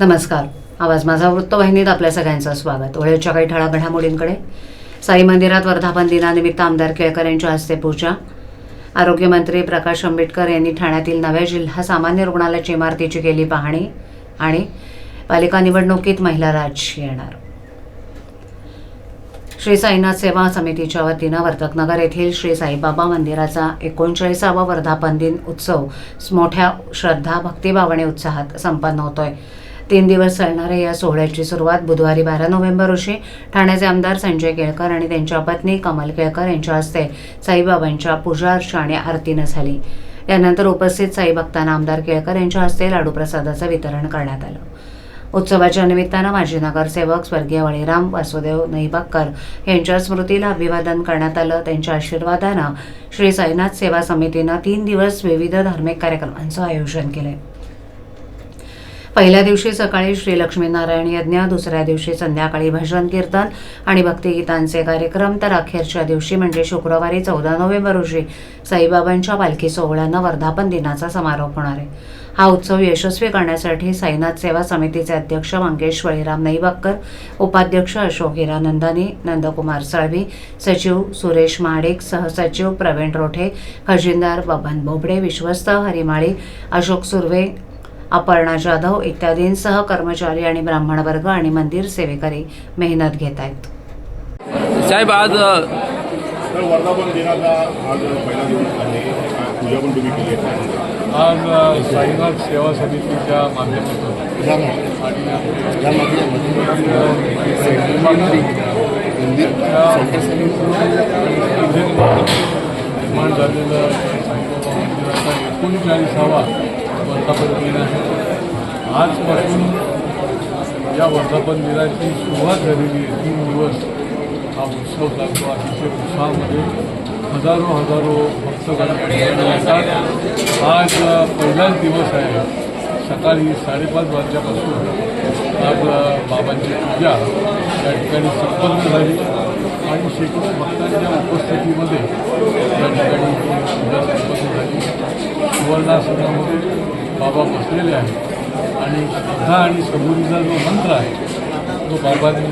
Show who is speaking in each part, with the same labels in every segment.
Speaker 1: नमस्कार. आवाज माझा वृत्तवाहिनीत आपल्या सगळ्यांचं स्वागत. वेळेच्या काही ठळा घडामोडींकडे साई मंदिरात वर्धापन दिनानिमित्त आमदार केळकर यांच्या हस्ते पूजा. आरोग्यमंत्री प्रकाश आंबेडकर यांनी ठाण्यातील नव्या जिल्हा सामान्य रुग्णालयाची इमारतीची केली पाहणी आणि पालिका निवडणुकीत महिला राज येणार. श्री साईनाथ सेवा समितीच्या वतीनं वर्तकनगर येथील श्री साईबाबा मंदिराचा एकोणचाळीसावा वर्धापन दिन उत्सव मोठ्या श्रद्धा भक्तिभावाने उत्साहात संपन्न होतोय. तीन दिवस चालणाऱ्या या सोहळ्याची सुरुवात बुधवारी बारा नोव्हेंबर रोजी ठाण्याचे आमदार संजय केळकर आणि त्यांच्या पत्नी कमल केळकर यांच्या हस्ते साईबाबांच्या पूजा अर्चा आणि आरतीनं झाली. यानंतर उपस्थित साई भक्तांना आमदार केळकर यांच्या हस्ते लाडू प्रसादाचं वितरण करण्यात आलं. उत्सवाच्या निमित्तानं माजी नगरसेवक स्वर्गीय वळीराम वासुदेव नईबाक्कर यांच्या स्मृतीला अभिवादन करण्यात आलं. त्यांच्या आशीर्वादानं श्री साईनाथ सेवा समितीनं तीन दिवस विविध धार्मिक कार्यक्रमांचं आयोजन केले. पहिल्या दिवशी सकाळी श्री लक्ष्मीनारायण यज्ञ दुसऱ्या दिवशी संध्याकाळी भजन कीर्तन आणि भक्तिगीतांचे कार्यक्रम. तर अखेरच्या दिवशी म्हणजे शुक्रवारी चौदा नोव्हेंबर रोजी साईबाबांच्या पालखी सोहळ्यानं वर्धापन दिनाचा समारोप होणार आहे. हा उत्सव यशस्वी करण्यासाठी साईनाथ सेवा समितीचे अध्यक्ष मंगेश बळीराम नईबाक्कर उपाध्यक्ष अशोक हिरानंदानी नंदकुमार साळवी सचिव सुरेश महाडिक सहसचिव प्रवीण रोठे खजिनदार बबन बोबडे विश्वस्त हरिमाळी अशोक सुर्वे अपर्णा जाधव इत्यादींसह कर्मचारी आणि ब्राह्मण वर्ग आणि मंदिर सेवेकरी मेहनत घेत आहेत
Speaker 2: साहेब आज
Speaker 3: वर्धापन दिनाचा आज पहिला दिवस आहे पूजा पण तुम्ही केली आहे
Speaker 4: आज साईनाथ सेवा समितीच्या माध्यमातून आणि निर्माण झालेलं एकोणचाळीसावा वर्धापन दिन आहे आजपासून या वर्धापन दिनाची सुरुवात झालेली आहे. तीन दिवस हा उत्सव चालतो. अतिशय उत्साहामध्ये हजारो हजारो भक्तगण येतात. आज पहिलाच दिवस आहे. सकाळी साडेपाच वाजल्यापासून आज बाबांची पूजा या ठिकाणी संपन्न झाली. आणि शेकडो भक्तांच्या उपस्थितीमध्ये या ठिकाणी पूजा संपन्न झाली. सुवर्णासनामध्ये बाबा बसलेले आहेत. आणि श्रद्धा आणि सबुरीचा जो मंत्र आहे तो बाबांनी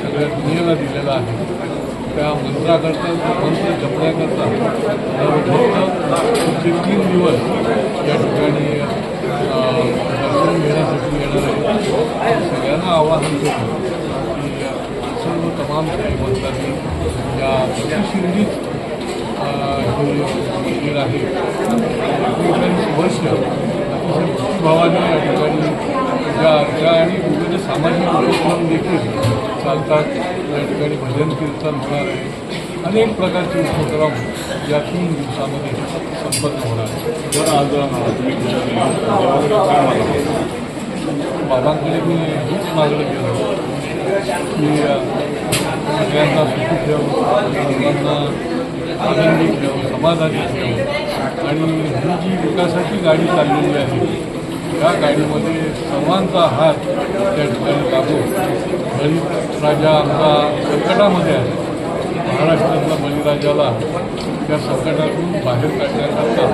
Speaker 4: सगळ्या दुनियेला दिलेला आहे. त्या मंत्राकरता तो मंत्र जपण्याकरता फक्त पुढचे तीन दिवस या ठिकाणी दर्शन घेण्यासाठी येणार आहे. सगळ्यांना आवाहन करतो की सर्व तमाम श्रीमंतांनी या शिर्डीत हे मंदिर आहे एकोणचाळीस वर्ष भक्तिभावाने या ठिकाणी पूजा अर्चा आणि विविध सामाजिक उपक्रम देखील चालतात या ठिकाणी भजन कीर्तन होणार आहे अनेक प्रकारचे उपक्रम या तीन दिवसामध्ये संपन्न होणार
Speaker 3: तर आज?
Speaker 4: बाबांकडे मी हीच मागणं केलं की सगळ्यांना सुखी ठेव सर्वांना आनंदी ठेव समाधानी ठेव आणि ही जी विकासाची गाडी चाललेली आहे. या गाडीमध्ये सर्वांचा हात त्या ठिकाणी लागू गरीब राजा आमचा संकटामध्ये आहे. महाराष्ट्रातल्या बळीराजाला त्या संकटातून बाहेर काढण्याकरता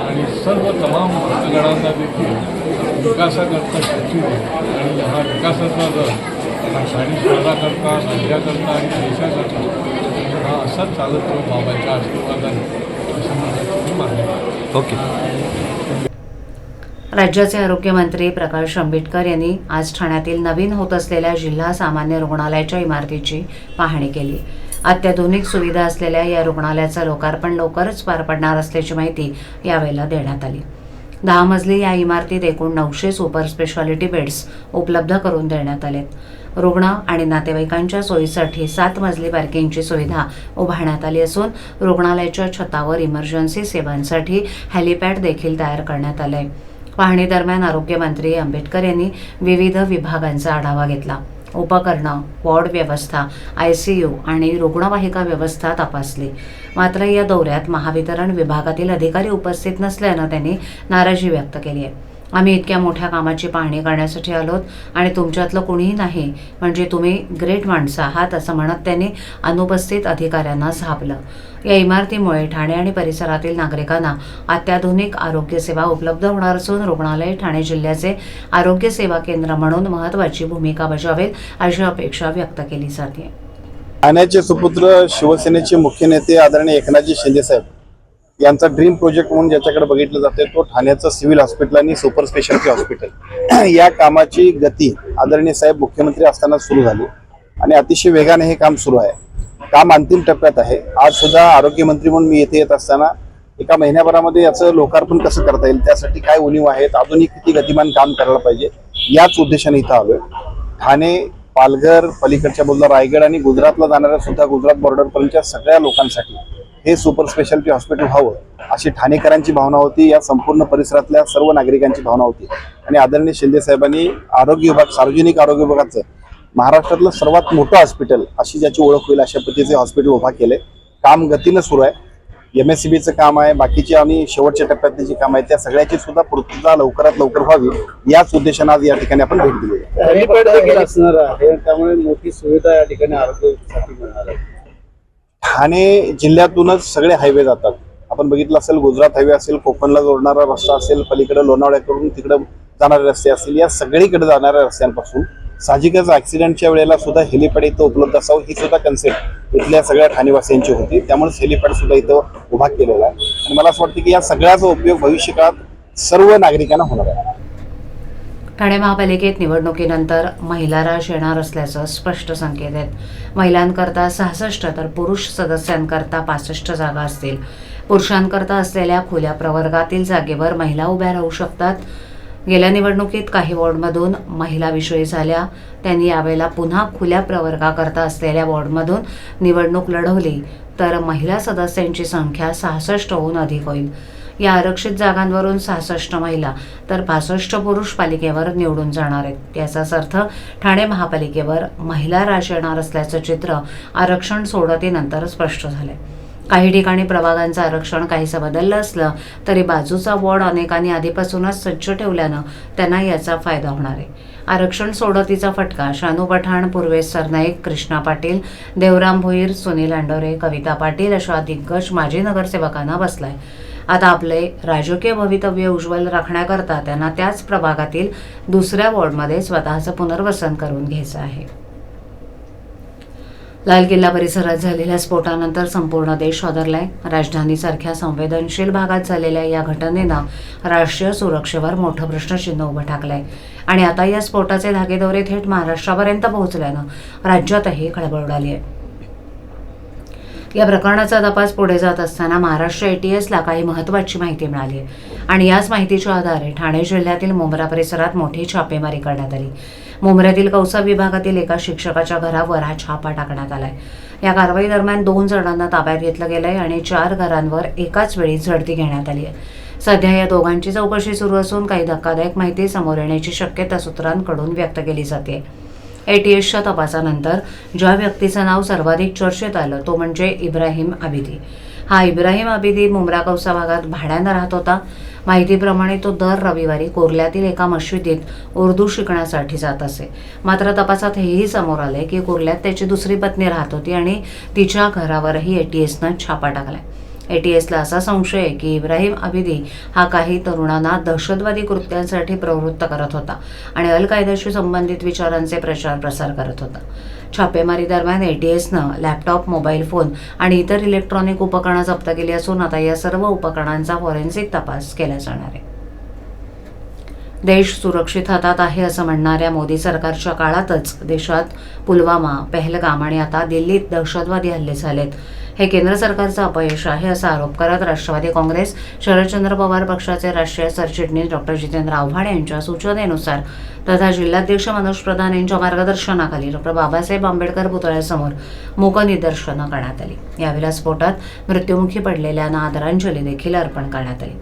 Speaker 4: आणि सर्व तमाम भक्तगणांना देखील विकासाकरता शक्ती दे आणि हा विकासाचा दर हा शाही शहराकरता राज्याकरता आणि देशाकरता हा असाच चालत तो बाबाच्या आशीर्वादाने मागणी.
Speaker 2: ओके.
Speaker 1: राज्याचे आरोग्यमंत्री प्रकाश आंबेडकर यांनी आज ठाण्यातील नवीन होत असलेल्या जिल्हा सामान्य रुग्णालयाच्या इमारतीची पाहणी केली. अत्याधुनिक सुविधा असलेल्या या रुग्णालयाचं लोकार्पण लवकरच पार पडणार असल्याची माहिती यावेळेला देण्यात आली. दहा मजली या इमारतीत एकूण नऊशे सुपर स्पेशालिटी बेड्स उपलब्ध करून देण्यात आलेत. रुग्ण आणि नातेवाईकांच्या सोयीसाठी सात मजली पार्किंगची सुविधा उभारण्यात आली असून रुग्णालयाच्या छतावर इमर्जन्सी सेवांसाठी हेलिपॅड देखील तयार करण्यात आले पाहणी दरम्यान आरोग्यमंत्री आंबेडकर यांनी विविध विभागांचा आढावा घेतला. उपकरणं वॉर्ड व्यवस्था आय सी यू आणि रुग्णवाहिका व्यवस्था तपासली. मात्र या दौऱ्यात महावितरण विभागातील अधिकारी उपस्थित नसल्यानं त्यांनी नाराजी व्यक्त केली आहे. आम्ही इतक्या मोठ्या कामाची पाहणी करण्यासाठी आलोत आणि तुमच्यातलं कुणीही नाही म्हणजे तुम्ही ग्रेट माणसं आहात असं म्हणत त्यांनी अनुपस्थित अधिकाऱ्यांना झापलं. या इमारतीमुळे ठाणे आणि परिसरातील नागरिकांना अत्याधुनिक आरोग्य सेवा उपलब्ध होणार असून रुग्णालय ठाणे जिल्ह्याचे आरोग्य सेवा केंद्र म्हणून महत्वाची भूमिका बजावेल अशी अपेक्षा व्यक्त केली जाते.
Speaker 5: ठाण्याचे सुपुत्र शिवसेनेचे मुख्य नेते आदरणीय एकनाथजी शिंदेसाहेब यांचा ड्रीम प्रोजेक्ट म्हणून ज्याच्याकडे बघितलं जाते तो ठाण्याचं सिव्हिल हॉस्पिटल आणि सुपर स्पेशालिटी हॉस्पिटल. या कामाची गती आदरणीय साहेब मुख्यमंत्री असताना सुरू झाली आणि अतिशय वेगाने हे काम सुरू आहे. काम अंतिम टप्प्यात आहे. आज सुद्धा आरोग्यमंत्री म्हणून मी येथे येत असताना एका महिन्याभरामध्ये याचं लोकार्पण कसं करता येईल त्यासाठी काय उणीव आहेत अजूनही किती गतिमान काम करायला पाहिजे याच उद्देशाने इथं आलोय. ठाणे पालघर पलीकडच्या बोलला रायगड आणि गुजरातला जाणाऱ्या सुद्धा गुजरात बॉर्डरपर्यंतच्या सगळ्या लोकांसाठी हे सुपर स्पेशालिटी हॉस्पिटल व्हावं अशी ठाणेकरांची भावना होती या संपूर्ण परिसरातल्या सर्व नागरिकांची भावना होती. आणि आदरणीय शिंदे साहेबांनी आरोग्य विभाग सार्वजनिक आरोग्य विभागाचं महाराष्ट्रातलं सर्वात मोठं हॉस्पिटल अशी ज्याची ओळख होईल अशा पद्धतीचे हॉस्पिटल उभा केले. काम गतीनं सुरू आहे. एम एस सी बीचं काम आहे. बाकीची आणि शेवटच्या टप्प्यातली जी काम आहे त्या सगळ्याची सुद्धा पूर्तता लवकरात लवकर व्हावी याच उद्देशानं आज या ठिकाणी आपण भेट दिली
Speaker 6: असणार आहे. त्यामुळे मोठी सुविधा या ठिकाणी आरोग्यासाठी मिळणार आहे.
Speaker 5: ठाणे जिल्ह्यातूनच सगळे हायवे जातात. आपण बघितलं असेल गुजरात हायवे असेल कोकणला जोडणारा रस्ता असेल पलीकडे लोणावळ्याकडून तिकडे जाणारे रस्ते असतील या सगळीकडे जाणाऱ्या रस्त्यांपासून साहजिकच ऍक्सिडेंटच्या वेळेला सुद्धा हेलिपॅड इथं उपलब्ध असावं ही सुद्धा कन्सेप्ट इथल्या सगळ्या ठाणेवासियांची होती. त्यामुळेच हेलिपॅड सुद्धा इथं उभा केलेला आहे. आणि मला असं वाटतं की या सगळ्याचा उपयोग भविष्यकाळात सर्व नागरिकांना होणार आहे.
Speaker 1: ठाणे महापालिकेत निवडणुकीनंतर महिला राज येणार असल्याचं स्पष्ट संकेत आहेत. महिलांकरता सहासष्ट तर पुरुष सदस्यांकरता पासष्ट जागा असतील. पुरुषांकरता असलेल्या खुल्या प्रवर्गातील जागेवर महिला उभ्या राहू शकतात. गेल्या निवडणुकीत काही वॉर्डमधून महिला विषयी झाल्या. त्यांनी यावेळेला पुन्हा खुल्या प्रवर्गाकरता असलेल्या वॉर्डमधून निवडणूक लढवली तर महिला सदस्यांची संख्या सहासष्ट होऊन अधिक होईल. या आरक्षित जागांवरून सहासष्ट महिला तर पासष्ट पुरुष पालिकेवर निवडून जाणार आहेत. याचाच अर्थ ठाणे महापालिकेवर महिला राज येणार असल्याचं चित्र आरक्षण सोडतीनंतर स्पष्ट झालंय. काही ठिकाणी प्रभागांचं आरक्षण काहीसं बदललं असलं तरी बाजूचा वॉर्ड अनेकांनी आधीपासूनच सज्ज ठेवल्यानं त्यांना याचा फायदा होणार आहे. आरक्षण सोडतीचा फटका शानू पठाण पूर्वेश सरनाईक कृष्णा पाटील देवराम भोईर सुनील अंडोरे कविता पाटील अशा दिग्गज माजी नगरसेवकांना बसलाय. आता आपले राजकीय भवितव्य उज्ज्वल राखण्याकरता त्यांना त्याच प्रभागातील दुसऱ्या वॉर्डमध्ये स्वतःचं पुनर्वसन करून घ्यायचं आहे. लाल किल्ला परिसरात झालेल्या स्फोटानंतर संपूर्ण देश हादरलाय. राजधानीसारख्या संवेदनशील भागात झालेल्या या घटनेनं राष्ट्रीय सुरक्षेवर मोठं प्रश्नचिन्ह उभं ठाकलंय. आणि आता या स्फोटाचे धागेदोरे थेट महाराष्ट्रापर्यंत पोहोचल्यानं राज्यातही खळबळ उडाली आहे. या प्रकरणाचा तपास पुढे जात असताना महाराष्ट्र एटीएसला काही महत्त्वाची माहिती मिळाली आहे. आणि याच माहितीच्या आधारे ठाणे जिल्ह्यातील मुंब्रा परिसरात मोठी छापेमारी करण्यात आली. मुंब्र्यातील कौसा विभागातील एका शिक्षकाच्या घरावर हा छापा टाकण्यात आलाय. या कारवाई दरम्यान दोन जणांना ताब्यात घेतलं गेलंय आणि चार घरांवर एकाच वेळी झडती घेण्यात आली आहे. सध्या या दोघांची चौकशी सुरू असून काही धक्कादायक माहिती समोर येण्याची शक्यता सूत्रांकडून व्यक्त केली जाते. एटीएसच्या तपासानंतर ज्या व्यक्तीचं नाव सर्वाधिक चर्चेत आलं तो म्हणजे इब्राहिम आबिदी हा इब्राहिम आबिदी मुंब्रा कौसा भागात भाड्यानं राहत होता. माहितीप्रमाणे तो दर रविवारी कोर्ल्यातील एका मशिदीत उर्दू शिकण्यासाठी जात असे. मात्र तपासात हेही समोर आले की कोर्ल्यात त्याची दुसरी पत्नी राहत होती आणि तिच्या घरावरही एटीएसनं छापा टाकलाय. एटीएसला असा संशय आहे की इब्राहिम अबिदी हा काही तरुणांना दहशतवादी कृत्यांसाठी प्रवृत्त करत होता आणि अल कायद्याशी संबंधित विचारांचे प्रचार प्रसार करत होता. छापेमारी दरम्यान एटीएसनं लॅपटॉप मोबाईल फोन आणि इतर इलेक्ट्रॉनिक उपकरणं जप्त केली असून आता या सर्व उपकरणांचा फॉरेन्सिक तपास केला जाणार आहे. देश सुरक्षित हातात आहे असं म्हणणाऱ्या मोदी सरकारच्या काळातच देशात पुलवामा पहलगाम आणि आता दिल्लीत दहशतवादी हल्ले झालेत. हे केंद्र सरकारचं अपयश आहे असा आरोप करत राष्ट्रवादी काँग्रेस शरदचंद्र पवार पक्षाचे राष्ट्रीय सरचिटणीस डॉक्टर जितेंद्र आव्हाड यांच्या सूचनेनुसार तथा जिल्हाध्यक्ष मनोज प्रधान यांच्या मार्गदर्शनाखाली डॉक्टर बाबासाहेब आंबेडकर पुतळ्यासमोर मूक निदर्शनं करण्यात आली. यावेळी स्फोटात मृत्युमुखी पडलेल्यांना आदरांजली देखील अर्पण करण्यात आली.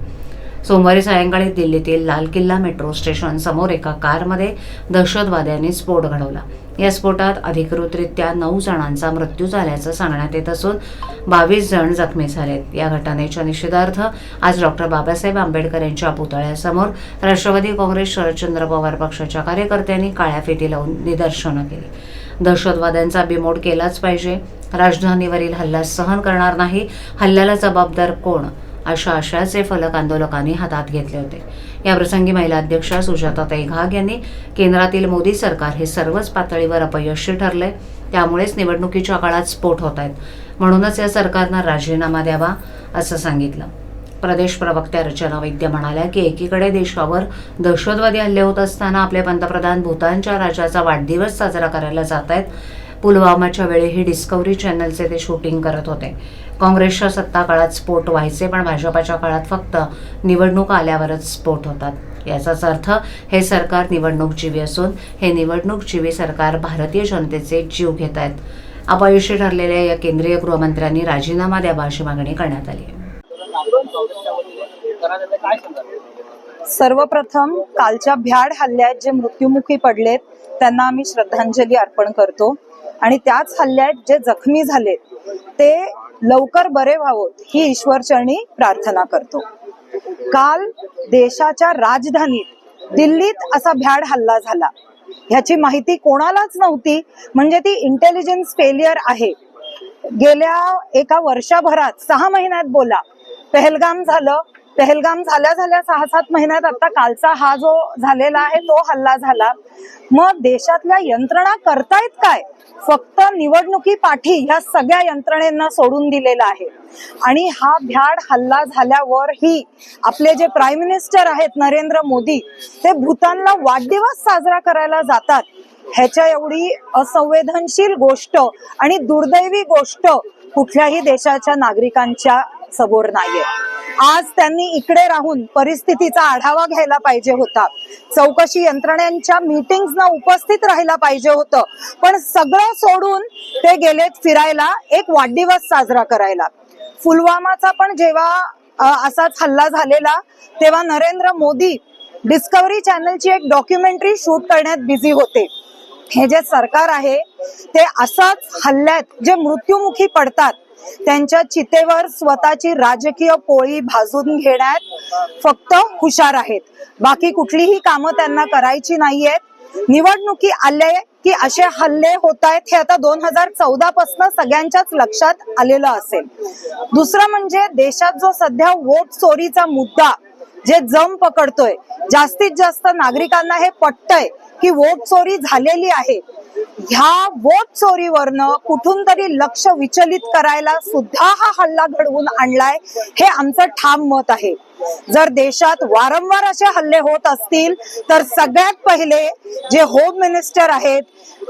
Speaker 1: सोमवारी सायंकाळी दिल्लीतील लाल किल्ला मेट्रो स्टेशन समोर एका कारमध्ये दहशतवाद्यांनी स्फोट घडवला. या स्फोटात अधिकृतरित्या नऊ जणांचा मृत्यू झाल्याचं सांगण्यात येत असून बावीस जण जखमी झालेत. या घटनेच्या निषेधार्थ आज डॉक्टर बाबासाहेब आंबेडकर यांच्या पुतळ्यासमोर राष्ट्रवादी काँग्रेस शरदचंद्र पवार पक्षाच्या कार्यकर्त्यांनी काळ्या फिती लावून निदर्शनं केली. दहशतवाद्यांचा बिमोड केलाच पाहिजे. राजधानीवरील हल्ला सहन करणार नाही. हल्ल्याला जबाबदार कोण? अशा आशयाचे फलक आंदोलकांनी हातात घेतले होते. याप्रसंगी महिला अध्यक्षा सुजाताताई घाग यांनी केंद्रातील मोदी सरकार हे सर्वच पातळीवर अपयशी ठरले त्यामुळेच निवडणुकीच्या काळात स्फोट होत आहेत. म्हणूनच या सरकारनं राजीनामा द्यावा असं सांगितलं. प्रदेश प्रवक्त्या रचना वैद्य म्हणाल्या की एकीकडे देशावर दहशतवादी हल्ले होत असताना आपले पंतप्रधान भूतानच्या राजाचा वाढदिवस साजरा करायला जात आहेत पुलवामाच्या वेळी ही डिस्कव्हरी चॅनलचे ते शूटिंग करत होते. काँग्रेसच्या सत्ता काळात स्फोट व्हायचे पण भाजपाच्या काळात फक्त निवडणूक आल्यावरच स्फोट होतात. याचाच अर्थ हे सरकार निवडणूक जीवी असून हे निवडणूक जीवी सरकार भारतीय जनतेचे जीव घेत आहेत. अपयशी ठरलेल्या या केंद्रीय गृहमंत्र्यांनी राजीनामा द्यावा अशी मागणी करण्यात आली आहे.
Speaker 7: सर्वप्रथम कालच्या भ्याड हल्ल्यात जे मृत्युमुखी पडलेत त्यांना आम्ही श्रद्धांजली अर्पण करतो. आणि त्याच हल्ल्यात जे जखमी झालेत ते लवकर बरे व्हावोत ही ईश्वरचरणी प्रार्थना करतो. काल देशाच्या राजधानीत दिल्लीत असा भ्याड हल्ला झाला. ह्याची माहिती कोणालाच नव्हती म्हणजे ती इंटेलिजन्स फेलियर आहे. गेल्या एका वर्षभरात सहा महिन्यात बोला पहलगाम झालं पहलगाम झाल्या झाल्या सहा सात महिन्यात आता कालचा हा जो झालेला आहे तो हल्ला झाला. मग देशातल्या यंत्रणा करतायत काय? फक्त निवडणुकी पाठी ह्या सगळ्या यंत्रणेंना सोडून दिलेला आहे. आणि हा भ्याड हल्ला झाल्यावर ही आपले जे प्राईम मिनिस्टर आहेत नरेंद्र मोदी ते भूतानला वाढदिवस साजरा करायला जातात. ह्याच्या एवढी असंवेदनशील गोष्ट आणि दुर्दैवी गोष्ट कुठल्याही देशाच्या नागरिकांच्या समोर नाहीये. आज त्यांनी इकडे राहून परिस्थितीचा आढावा घ्यायला पाहिजे होता. चौकशी यंत्रणेच्या मीटिंगना उपस्थित राहायला पाहिजे होतं. पण सगळं सोडून ते गेलेत फिरायला एक वाढदिवस साजरा करायला. पुलवामाचा पण जेव्हा असाच हल्ला झालेला तेव्हा नरेंद्र मोदी डिस्कवरी चॅनलची एक डॉक्युमेंटरी शूट करण्यात बिझी होते. हे जे सरकार आहे ते असाच हल्ल्यात जे मृत्युमुखी पडतात त्यांच्या चितेवर स्वतःची राजकीय पोळी भाजून घेण्यात फक्त हुशार आहेत. बाकी कुठलीही कामं त्यांना करायची नाहीयेत. निवडणुकी आले की असे हल्ले होत आहेत हे आता दोन हजार चौदा पासन सगळ्यांच्याच लक्षात आलेलं असेल. दुसरं म्हणजे देशात जो सध्या वोट चोरीचा मुद्दा जे जम पकडतोय जास्तीत जास्त नागरिकांना हे पटतंय की वोट चोरी झालेली आहे. ह्या वोट चोरीवरनं कुठून तरी लक्ष विचलित करायला सुद्धा हा हल्ला घडवून आणलाय हे आमचं ठाम मत आहे. जर देशात वारंवार असे हल्ले होत असतील तर सगळ्यात पहिले जे होम मिनिस्टर आहेत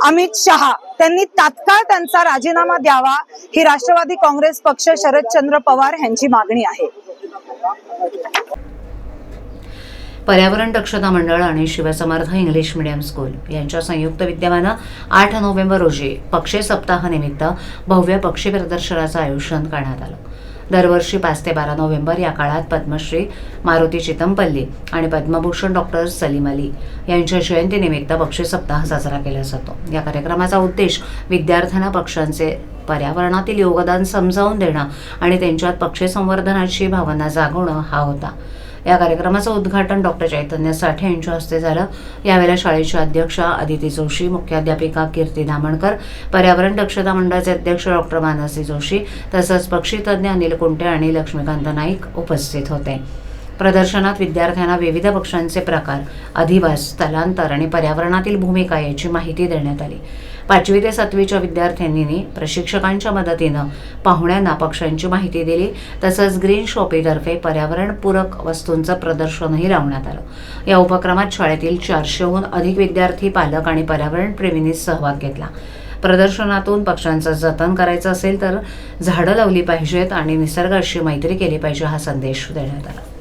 Speaker 7: अमित शहा त्यांनी तात्काळ त्यांचा राजीनामा द्यावा ही राष्ट्रवादी काँग्रेस पक्ष शरदचंद्र पवार यांची मागणी आहे.
Speaker 1: पर्यावरण दक्षता मंडळ आणि शिवसमर्थ इंग्लिश मिडियम स्कूल यांच्या संयुक्त विद्यमानं आठ नोव्हेंबर रोजी पक्षी सप्ताहानिमित्त भव्य पक्षी प्रदर्शनाचं आयोजन करण्यात आलं. दरवर्षी पाच ते बारा नोव्हेंबर या काळात पद्मश्री मारुती चितमपल्ली आणि पद्मभूषण डॉक्टर सलीम अली यांच्या जयंतीनिमित्त पक्षी सप्ताह साजरा केला जातो. या कार्यक्रमाचा उद्देश विद्यार्थ्यांना पक्ष्यांचे पर्यावरणातील योगदान समजावून देणं आणि त्यांच्यात पक्षी संवर्धनाची भावना जागवणं हा होता. या कार्यक्रमाचं उद्घाटन डॉक्टर चैतन्य साठे यांच्या हस्ते झालं. यावेळेला शाळेच्या अध्यक्षा अदिती जोशी मुख्याध्यापिका कीर्ती दामणकर पर्यावरण दक्षता मंडळाचे अध्यक्ष डॉक्टर मानसी जोशी तसंच पक्षीतज्ञ अनिल कुंटे आणि लक्ष्मीकांत नाईक उपस्थित होते. प्रदर्शनात विद्यार्थ्यांना विविध पक्ष्यांचे प्रकार अधिवास स्थलांतर आणि पर्यावरणातील भूमिका याची माहिती देण्यात आली. पाचवी ते सातवीच्या विद्यार्थ्यांनी प्रशिक्षकांच्या मदतीनं पाहुण्यांना पक्ष्यांची माहिती दिली. तसंच ग्रीन शॉपीतर्फे पर्यावरणपूरक वस्तूंचं प्रदर्शनही लावण्यात आलं. या उपक्रमात शाळेतील चारशेहून अधिक विद्यार्थी पालक आणि पर्यावरणप्रेमींनी सहभाग घेतला. प्रदर्शनातून पक्ष्यांचं जतन करायचं असेल तर झाडं लावली पाहिजेत आणि निसर्गाशी मैत्री केली पाहिजे हा संदेश देण्यात आला.